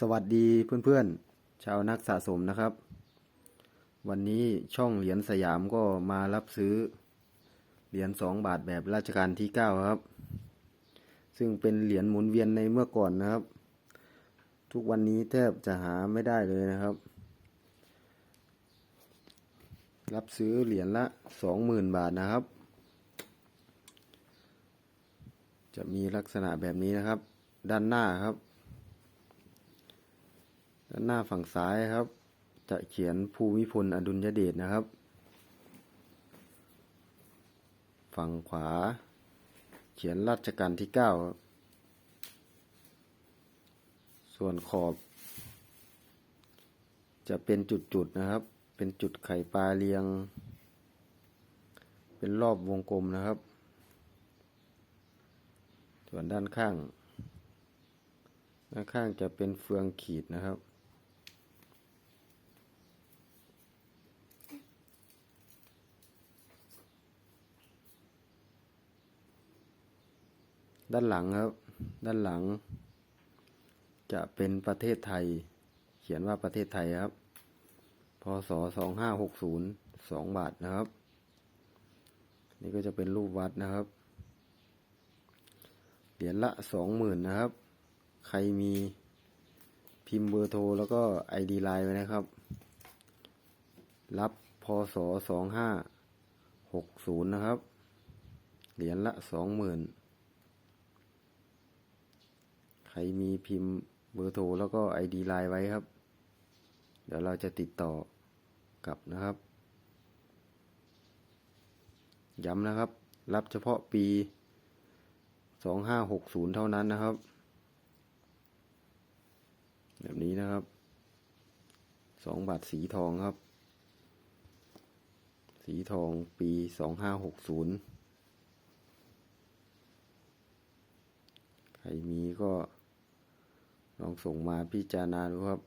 สวัสดีเพื่อนๆ ชาวนักสะสมนะครับ วันนี้ช่องเหรียญสยามก็มารับซื้อ เหรียญสองบาทแบบราชการที่เก้าครับ ซึ่งเป็นเหรียญหมุนเวียนในเมื่อก่อนนะครับ ทุกวันนี้แทบจะหาไม่ได้เลยนะครับ รับซื้อเหรียญละสองหมื่นบาทนะครับ จะมีลักษณะแบบนี้นะครับ ด้านหน้าครับ ด้านหน้าฝั่งซ้ายครับ จะเขียนภูมิพลอดุลยเดชนะครับ ฝั่งขวา เขียนรัชกาลที่เก้าส่วนขอบ จะเป็นจุดๆนะครับ เป็นจุดไข่ปลาเรียง เป็นรอบวงกลมนะครับ ส่วนด้านข้าง ด้านข้างจะเป็นเฟืองขีดนะครับ ด้านหลังครับ ด้านหลัง จะเป็นประเทศไทย เขียนว่าประเทศไทยครับ พศสองห้าหกศูนย์สองบาทนะครับ นี่ก็จะเป็นรูปวัดนะครับ เหรียญละสองหมื่นนะครับ ใครมีพิมพ์เบอร์โทรแล้วก็ไอดีไลน์ไว้นะครับ รับพศสองห้าหกศูนย์นะครับ เหรียญละสองหมื่น รมีพิมพ์เบอร์โทรแล้วก็ไอดีไลน์ไว้ครับ เดี๋ยวเราจะติดต่อกลับนะครับ ย้ำนะครับ รับเฉพาะปีสองห้าหกศูนย์เท่านั้นนะครับ แบบนี้นะครับสองบาทสีทองครับ สีทองปีสองห้าหกศูนย์ใครมีก็ ลองส่งมาพิจารณาดูครับ